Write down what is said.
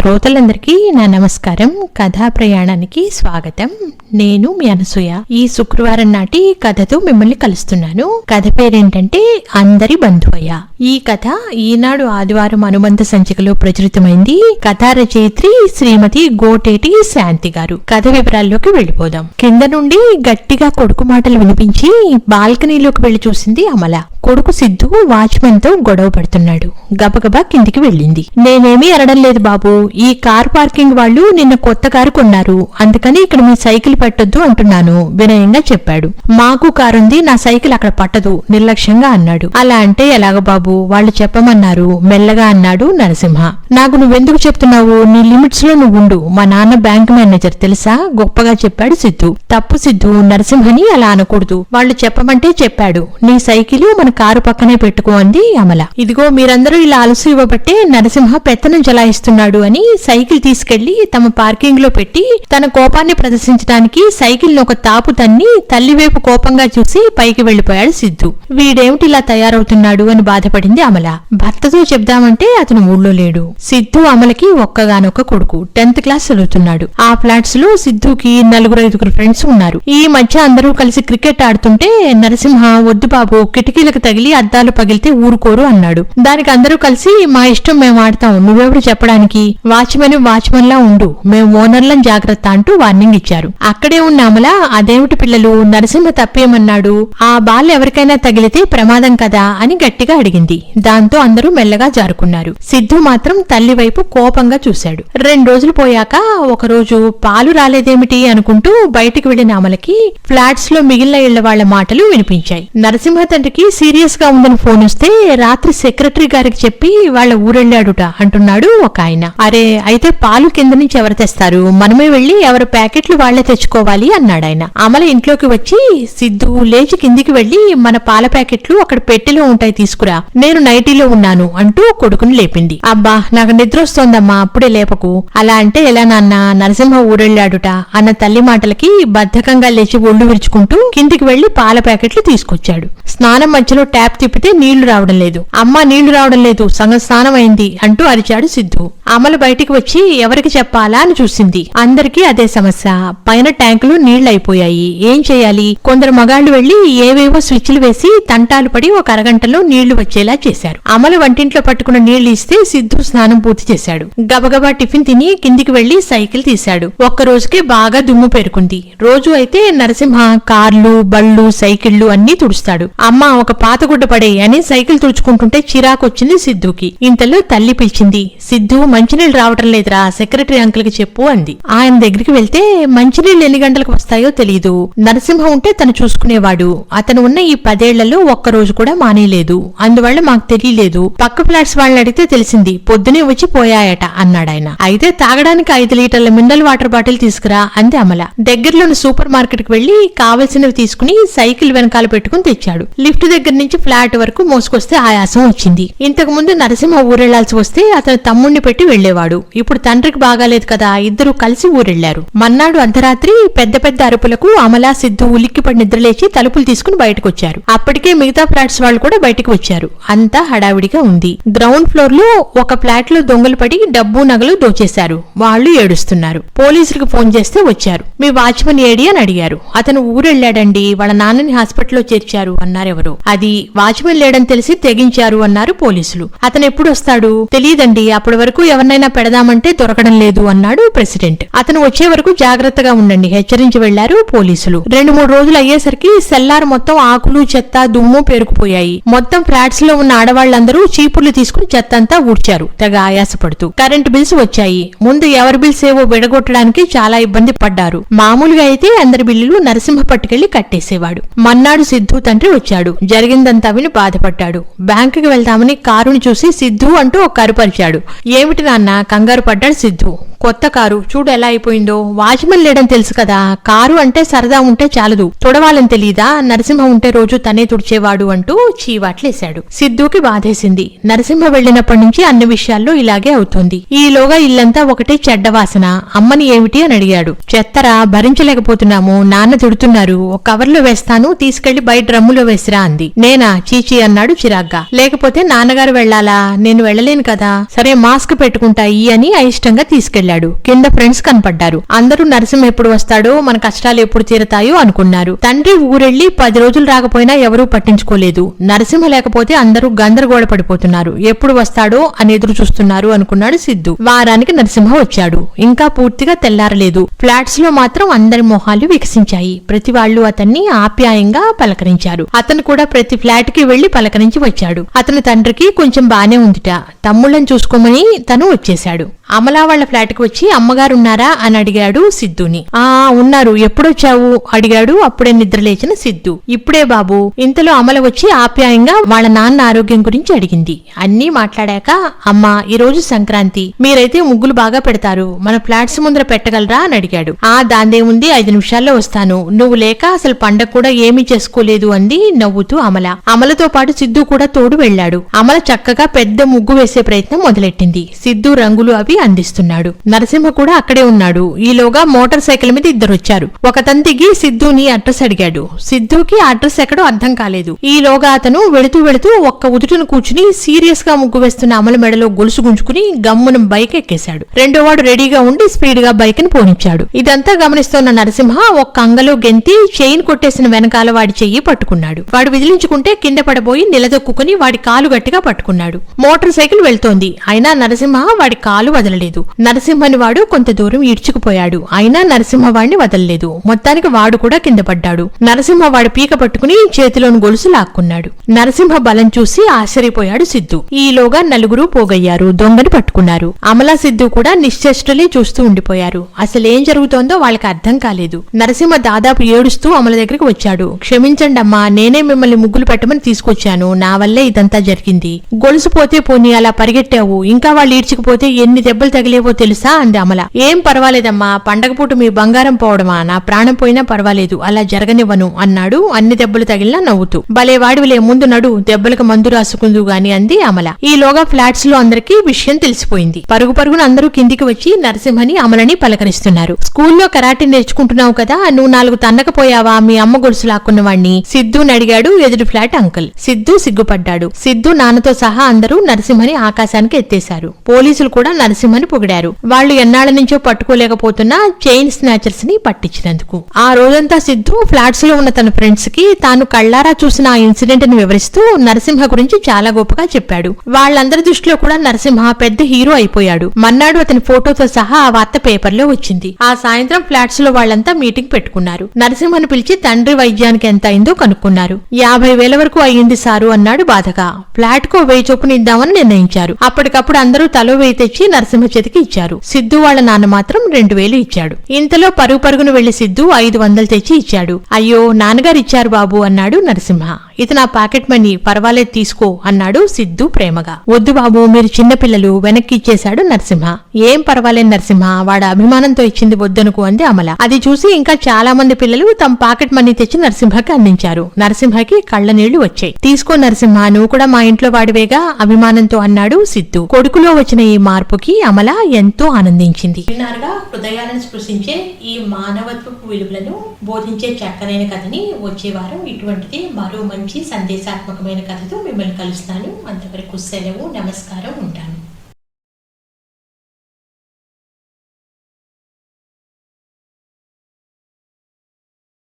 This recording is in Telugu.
శ్రోతలందరికీ నా నమస్కారం. కథా ప్రయాణానికి స్వాగతం. నేను మీ అనసూయ. ఈ శుక్రవారం నాటి కథతో మిమ్మల్ని కలుస్తున్నాను. కథ పేరేంటంటే అందరి బంధువయ్య. ఈ కథ ఈనాడు ఆదివారం అనుబంధ సంచికలో ప్రచురితమైంది. కథా రచయిత్రి శ్రీమతి గోటేటి శాంతి గారు. కథ వివరాల్లోకి వెళ్ళిపోదాం. కింద నుండి గట్టిగా కొడుకు మాటలు వినిపించి బాల్కనీలోకి వెళ్ళి చూసింది అమల. కొడుకు సిద్ధు వాచ్మెన్తో గొడవ పడుతున్నాడు. గబగబా కిందికి వెళ్ళింది. నేనేమీ అరడం లేదు బాబు. ఈ కార్ పార్కింగ్ వాళ్ళు నిన్న కొత్త కారు కొన్నారు. అందుకని ఇక్కడ మీ సైకిల్ పెట్టొద్దు అంటున్నాను వినయంగా చెప్పాడు. మాకు కారుంది నా సైకిల్ అక్కడ పట్టదు నిర్లక్ష్యంగా అన్నాడు. అలా అంటే ఎలాగ బాబు? వాళ్ళు చెప్పమన్నారు. మెల్లగా అన్నాడు నరసింహ. నాకు నువ్వెందుకు చెప్తున్నావు? నీ లిమిట్స్లో నువ్వు ఉండు మా నాన్న బ్యాంక్ మేనేజర్ తెలుసా? గొప్పగా చెప్పాడు సిద్ధు. తప్పు సిద్ధు నరసింహని అలా అనకూడదు. వాళ్ళు చెప్పమంటే చెప్పాడు. నీ సైకిల్ మన కారు పక్కనే పెట్టుకో అంది అమల. ఇదిగో మీరందరూ ఇలా అలసి ఇవ్వబట్టే నరసింహ పెత్తనం జలాయిస్తున్నాడు అని సైకిల్ తీసుకెళ్ళి తమ పార్కింగ్లో పెట్టి తన కోపాన్ని ప్రదర్శించడానికి సైకిల్ ఒక తాపు తన్ని తల్లివైపు కోపంగా చూసి పైకి వెళ్ళిపోయాడు సిద్ధు. వీడేమిటి ఇలా తయారవుతున్నాడు అని బాధపడింది అమల. భర్తతో చెప్దామంటే అతను ఊళ్ళో లేడు. సిద్ధు అమలకి ఒక్కగానొక్క కొడుకు టెన్త్ క్లాస్ చదువుతున్నాడు. ఆ ఫ్లాట్స్లో సిద్ధుకి నలుగురు ఐదుగురు ఫ్రెండ్స్ ఉన్నారు. ఈ మధ్య అందరూ కలిసి క్రికెట్ ఆడుతుంటే నరసింహ వద్దు బాబు కిటికీలకు తగిలి అద్దాలు పగిలితే ఊరుకోరు అన్నాడు. దానికి అందరూ కలిసి మా ఇష్టం మేము ఆడతాం నువ్వెవరు చెప్పడానికి? వాచ్మెన్ వాచ్మెన్ లా ఉండు మేము ఓనర్లం జాగ్రత్త అంటూ వార్నింగ్ ఇచ్చారు. అక్కడే ఉన్న అమల అదేమిటి పిల్లలు నరసింహ తప్పేమన్నాడు? ఆ బాల్ ఎవరికైనా తగిలితే ప్రమాదం కదా? అని గట్టిగా అడిగింది. దాంతో అందరూ మెల్లగా జారుకున్నారు. సిద్ధు మాత్రం తల్లి వైపు కోపంగా చూశాడు. రెండు రోజులు పోయాక ఒకరోజు పాలు రాలేదేమిటి అనుకుంటూ బయటికి వెళ్ళిన అమలకి ఫ్లాట్స్లో మిగిలిన ఇళ్ళ వాళ్ళ మాటలు వినిపించాయి. నరసింహ తండ్రికి సీరియస్గా ఉందని ఫోన్ వస్తే రాత్రి సెక్రటరీ గారికి చెప్పి వాళ్ళ ఊరెళ్ళాడుట అంటున్నాడు ఒక ఆయన. అరే అయితే పాలు కింద నుంచి ఎవరు తెస్తారు? మనమే వెళ్ళి ఎవరి ప్యాకెట్లు వాళ్ళే తెచ్చుకోవాలి అన్నాడు ఆయన. అమల ఇంట్లోకి వచ్చి సిద్ధు లేచి కిందికి వెళ్ళి మన పాల ప్యాకెట్లు అక్కడ పెట్టెలో ఉంటాయి తీసుకురా. నేను నైటీలో ఉన్నాను అంటూ కొడుకుని లేపింది. అబ్బా నాకు నిద్ర వస్తోందమ్మా అప్పుడే లేపకు. అలా అంటే ఎలా నాన్న? నరసింహ ఊరెళ్ళాడుట అన్న తల్లి మాటలకి బద్ధకంగా లేచి ఒళ్ళు విరుచుకుంటూ కిందికి వెళ్ళి పాల ప్యాకెట్లు తీసుకొచ్చాడు. స్నానం మధ్యలో ట్యాప్ తిప్పితే నీళ్ళు రావడం లేదు. అమ్మ నీళ్ళు రావడం లేదు. సంగ స్నానం అయింది అంటూ అరిచాడు సిద్ధు. అమలు బయటికి వచ్చి ఎవరికి చెప్పాలా అని చూసింది. అందరికీ అదే సమస్య. పైన ట్యాంకులు నీళ్ళు అయిపోయాయి ఏం చేయాలి? కొందరు మగాళ్ళు వెళ్ళి ఏవేవో స్విచ్లు వేసి తంటాలు పడి ఒక అరగంటలో నీళ్ళు వచ్చేలా చేశారు. అమలు వంటింట్లో పట్టుకున్న నీళ్ళు ఇస్తే సిద్ధు స్నానం పూర్తి చేశాడు. గబగబా టిఫిన్ తిని కిందికి వెళ్ళి సైకిల్ తీశాడు. ఒక్క రోజుకే బాగా దుమ్ము పేరుకుంది. రోజు అయితే నరసింహ కార్లు బళ్ళు సైకిళ్ళు అన్నీ తుడుస్తాడు. అమ్మ ఒక పాతగుడ్డ పడే అని సైకిల్ తుడుచుకుంటుంటే చిరాకొచ్చింది సిద్ధుకి. ఇంతలో తల్లి పిలిచింది సిద్ధు మంచినీళ్ళు రావటం లేదురా సెక్రటరీ అంకుల్కి చెప్పు అంది. ఆయన దగ్గరికి వెళ్తే మంచినీళ్ళు ఎన్ని గంటలకు వస్తాయో తెలియదు నరసింహ ఉంటే తను చూసుకునేవాడు. అతను ఉన్న ఈ పదేళ్ళలో ఒక్క రోజు కూడా మానేయలేదు అందువల్ల మాకు తెలియలేదు. పక్క ఫ్లాట్స్ వాళ్ళని అడిగితే తెలిసింది పొద్దునే వచ్చి పోయాయట అన్నాడాయన అయితే తాగడానికి ఐదు లీటర్ల మినరల్ వాటర్ బాటిల్ తీసుకురా అంది అమల. దగ్గరలోని సూపర్ మార్కెట్కి వెళ్ళి కావలసినవి తీసుకుని సైకిల్ వెనకాల పెట్టుకుని తెచ్చాడు. లిఫ్ట్ దగ్గర నుంచి ఫ్లాట్ వరకు మోసుకొస్తే ఆయాసం వచ్చింది. ఇంతకు ముందు నరసింహ ఊరెళ్ళాల్సి వస్తే అతను తమ్ముణ్ణి పెట్టి వెళ్ళేవాడు ఇప్పుడు తండ్రికి బాగాలేదు కదా ఇద్దరు కలిసి ఊరెళ్ళారు మన్నాడు అర్ధరాత్రి పెద్ద పెద్ద అరుపులకు అమల సిద్ధు ఉలిక్కిపడి నిద్రలేచి తలుపులు తీసుకుని బయటకొచ్చారు. అప్పటికే మిగతా ఫ్లాట్స్ వాళ్ళు కూడా బయటకు వచ్చారు. అంతా హడావిడిగా ఉంది. గ్రౌండ్ ఫ్లోర్లో ఒక ఫ్లాట్లో దొంగలు పడి డబ్బు నగలు దోచేశారు. వాళ్ళు ఏడుస్తున్నారు. పోలీసులకు ఫోన్ చేస్తే వచ్చారు. మీ వాచ్మెన్ ఏడి అని అడిగారు. అతను ఊరెళ్ళాడండి వాళ్ళ నాన్నని హాస్పిటల్లో చేర్చారు అన్నారెవరు. అది వాచ్మెన్ లేడని తెలిసి తెగించారు అన్నారు పోలీసులు. అతను ఎప్పుడు వస్తాడు? తెలియదండి అప్పటి వరకు ఎవరినైనా పెడదామంటే దొరకడం లేదు అన్నాడు ప్రెసిడెంట్. అతను వచ్చే వరకు జాగ్రత్తగా ఉండండి హెచ్చరించి వెళ్ళారు పోలీసులు. రెండు మూడు రోజులు అయ్యేసరికి సెల్లార్ మొత్తం ఆకులు చెత్త దుమ్ము పేరుకుపోయాయి. మొత్తం ఫ్లాట్స్ లో ఉన్న ఆడవాళ్ళందరూ చీపుర్లు తీసుకుని చెత్త అంతా ఊడ్చారు. తెగ ఆయాసపడుతూ కరెంటు బిల్స్ వచ్చాయి. ముందు ఎవరి బిల్స్ ఏవో విడగొట్టడానికి చాలా ఇబ్బంది పడ్డారు. మామూలుగా అయితే అందరి బిల్లులు నరసింహ పట్టుకెళ్ళి కట్టేసేవాడు. మన్నాడు సిద్ధు తండ్రి వచ్చాడు. జరిగిందంతా విని బాధపడ్డాడు. బ్యాంకుకి వెళ్దామని కారుని చూసి సిద్ధు అంటూ ఒక కరుపరిచాడు ఏమిటి నాన్న కంగారు పడ్డాడు సిద్ధు. కొత్త కారు చూడు ఎలా అయిపోయిందో. వాచ్మెన్ లేడని తెలుసు కదా. కారు అంటే సరదా ఉంటే చాలదు. తుడవాలని తెలీదా? నరసింహ ఉంటే రోజు తనే తుడిచేవాడు అంటూ చీవాట్లేశాడు. సిద్ధూకి బాధేసింది. నరసింహ వెళ్ళినప్పటి నుంచి అన్ని విషయాల్లో ఇలాగే అవుతోంది. ఈలోగా ఇల్లంతా ఒకటే చెడ్డ వాసన. అమ్మని ఏమిటి అని అడిగాడు. చెత్తరా భరించలేకపోతున్నాము. నాన్న తిడుతున్నారు. ఒక కవర్లో వేస్తాను తీసుకెళ్ళి బయట డ్రమ్ములో వేసిరా అంది. నేనా? చీచి అన్నాడు చిరాగ్గా. లేకపోతే నాన్నగారు వెళ్ళాలా? నేను వెళ్ళలేను కదా. సరే మాస్క్ పెట్టుకుంటా ఈ అని అయిష్టంగా తీసుకెళ్ళాడు కింద ఫ్రెండ్స్ కనపడ్డారు. అందరూ నరసింహ ఎప్పుడు వస్తాడో మన కష్టాలు ఎప్పుడు తీరతాయో అనుకున్నారు. తండ్రి ఊరెళ్ళి పది రోజులు రాకపోయినా ఎవరూ పట్టించుకోలేదు. నరసింహ లేకపోతే అందరూ గందరగోళ పడిపోతున్నారు. ఎప్పుడు వస్తాడో అని ఎదురు చూస్తున్నారు అనుకున్నాడు సిద్ధు. వారానికి నరసింహ వచ్చాడు. ఇంకా పూర్తిగా తెల్లారలేదు. ఫ్లాట్స్లో మాత్రం అందరి మొహాలు వికసించాయి. ప్రతి వాళ్ళు అతన్ని ఆప్యాయంగా పలకరించారు. అతను కూడా ప్రతి ఫ్లాట్కి వెళ్ళి పలకరించి వచ్చాడు. అతని తండ్రికి కొంచెం బానే ఉందిట. తమ్ముళ్ళని చూసుకోమని తను వచ్చేశాడు. అమలా వాళ్ళ ఫ్లాట్కి వచ్చి అమ్మగారున్నారా? అని అడిగాడు సిద్ధుని. ఆ ఉన్నారు. ఎప్పుడొచ్చావు? అడిగాడు అప్పుడే నిద్రలేచిన సిద్ధు. ఇప్పుడే బాబు. ఇంతలో అమల వచ్చి ఆప్యాయంగా వాళ్ళ నాన్న ఆరోగ్యం గురించి అడిగింది. అన్నీ మాట్లాడాక అమ్మా ఈ రోజు సంక్రాంతి. మీరైతే ముగ్గులు బాగా పెడతారు. మన ఫ్లాట్స్ ముందర పెట్టగలరా? అని అడిగాడు. ఆ దాందేముంది ఐదు నిమిషాల్లో వస్తాను. నువ్వు లేక అసలు పండగ కూడా ఏమీ చేసుకోలేదు అంది నవ్వుతూ అమల. అమలతో పాటు సిద్ధు కూడా తోడు వెళ్ళాడు. అమల చక్కగా పెద్ద ముగ్గు వేసే ప్రయత్నం మొదలెట్టింది. సిద్ధు రంగులు అవి అందిస్తున్నాడు. నరసింహ కూడా అక్కడే ఉన్నాడు. ఈలోగా మోటార్ సైకిల్ మీద ఇద్దరు వచ్చారు ఒక తంతికి సిద్ధుని అడ్రస్ అడిగాడు. సిద్ధుకి అడ్రస్ ఎక్కడో అర్థం కాలేదు. ఈలోగా అతను వెళుతూ వెళుతూ ఒక్క ఉదుటను కూర్చుని సీరియస్గా ముగ్గు వేస్తున్న అమల మెడలో గొలుసు గుంజుకుని గమ్మున బైక్ ఎక్కేశాడు. రెండోవాడు రెడీగా ఉండి స్పీడ్గా బైక్ని పోనిచ్చాడు. ఇదంతా గమనిస్తున్న నరసింహ ఒక్క అంగలో గెంతి చైన్ కొట్టేసిన వెనకాల వాడి చెయ్యి పట్టుకున్నాడు. వాడు విదిలించుకుంటే కింద పడబోయి నిలదొక్కుని వాడి కాలు గట్టిగా పట్టుకున్నాడు. మోటార్ సైకిల్ వెళ్తోంది. అయినా నరసింహ వాడి కాలు వదలలేదు. నరసింహని వాడు కొంత దూరం ఈడ్చుకుపోయాడు. అయినా నరసింహ వాడిని వదలలేదు. మొత్తానికి వాడు కూడా కింద పడ్డాడు. నరసింహ వాడి పీక పట్టుకుని చేతిలోని గొలుసు లాక్కున్నాడు. నరసింహ బలం చూసి ఆశ్చర్యపోయాడు సిద్ధు. ఈలోగా నలుగురు పోగయ్యారు. దొంగని పట్టుకున్నారు. అమలా సిద్ధు కూడా నిశ్చేష్టలే చూస్తూ ఉండిపోయారు. అసలేం జరుగుతోందో వాళ్ళకి అర్థం కాలేదు. నరసింహ దాదాపు ఏడుస్తూ అమల దగ్గరికి వచ్చాడు. క్షమించండి అమ్మా నేనే మిమ్మల్ని ముగ్గులు పెట్టమని తీసుకొచ్చాను. నా వల్లే ఇదంతా జరిగింది. గొలుసు పోతే పోనీ అలా పరిగెట్టావు. ఇంకా వాళ్ళు ఈడ్చుకుపోతే ఎన్ని దెబ్బలు తగిలేవో తెలుసా? అంది అమల. ఏం పర్వాలేదమ్మా పండగ పూట మీ బంగారం పోవడమా? నా ప్రాణం పోయినా పర్వాలేదు. అలా జరగనివ్వను అన్నాడు. అన్ని దెబ్బలు తగిలినా నవ్వుతూ. భలే వాడివిలే ముందు నడు. దెబ్బలకు మందు రాసుకుందు గాని అంది అమల. ఈలోగా ఫ్లాట్స్లో అందరికీ విషయం తెలిసిపోయింది. పరుగు పరుగున అందరూ కిందికి వచ్చి నరసింహని అమలని పలకరిస్తున్నారు. స్కూల్లో కరాటే నేర్చుకుంటున్నావు కదా నువ్వు నాలుగు తన్నకపోయావా? మీ అమ్మ గొలుసు లాక్కున్న వాణ్ణి సిద్ధుని అడిగాడు ఎదురు ఫ్లాట్ అంకుల్. సిద్ధు సిగ్గుపడ్డాడు. సిద్ధు నాన్నతో సహా అందరూ నరసింహని ఆకాశానికి ఎత్తేశారు. పోలీసులు కూడా నరసింహని పొగిడారు. వాళ్ళు ఎన్నాళ్ళ నుంచో పట్టుకోలేకపోతున్న చైన్ స్నాచర్స్ని పట్టించినందుకు. ఆ రోజంతా సిద్ధు ఫ్లాట్స్లో ఉన్న తన ఫ్రెండ్స్కి తాను కళ్ళారా చూసిన ఆ ఇన్సిడెంట్ని వివరిస్తూ నరసింహ గురించి చాలా గొప్పగా చెప్పాడు. వాళ్ళందరి దృష్టిలో కూడా నరసింహ పెద్ద హీరో అయిపోయాడు. మన్నాడు అతని ఫోటోతో సహా ఆ వార్త పేపర్లో వచ్చింది. ఆ సాయంత్రం ఫ్లాట్స్లో వాళ్ళంతా మీటింగ్ పెట్టుకున్నారు. నరసింహను పిలిచి తండ్రి వైద్యానికి ఎంత అయిందో కనుక్కున్నారు. యాభై వేల వరకు అయ్యింది సారు అన్నాడు బాధగా. ఫ్లాట్ కో వెయ్యి చొప్పున ఇద్దామని నిర్ణయించారు. అప్పటికప్పుడు అందరూ తలో వేయి తెచ్చి నరసింహ చేతికి ఇచ్చారు. సిద్ధు వాళ్ళ నాన్న మాత్రం రెండు వేలు ఇచ్చాడు. ఇంతలో పరుగు పరుగును వెళ్ళి సిద్ధు ఐదు వందలు తెచ్చి ఇచ్చాడు. అయ్యో నాన్నగారు ఇచ్చారు బాబు అన్నాడు నరసింహ. ఇది నా పాకెట్ మనీ పర్వాలేదు తీసుకో అన్నాడు సిద్ధు ప్రేమగా. వద్దు బాబు మీరు చిన్నపిల్లలు వెనక్కి ఇచ్చేశాడు నరసింహ. ఏం పర్వాలేదు నరసింహ వాడు అభిమానంతో ఇచ్చింది వద్దనుకో అంది అమల. అది చూసి ఇంకా చాలా మంది పిల్లలు తమ పాకెట్ మనీ తెచ్చి నరసింహకి అందించారు. నరసింహకి కళ్ళ నీళ్ళు వచ్చాయి. తీసుకో నరసింహ నువ్వు కూడా మా ఇంట్లో వాడివేగా అభిమానంతో అన్నాడు సిద్ధు. కొడుకులో వచ్చిన ఈ మార్పుకి అమల ఎంతో ఆనందించింది. విన్నారుగా? హృదయాలను స్పృశించే ఈ మానవత్వపు విలువలను బోధించే చక్కనైన కథని వచ్చే వారం ఇటువంటిది మరో మంచి సందేశాత్మకమైన కథతో మిమ్మల్ని కలుస్తాను. అంతవరకు సెలవు నమస్కారం ఉంటాను.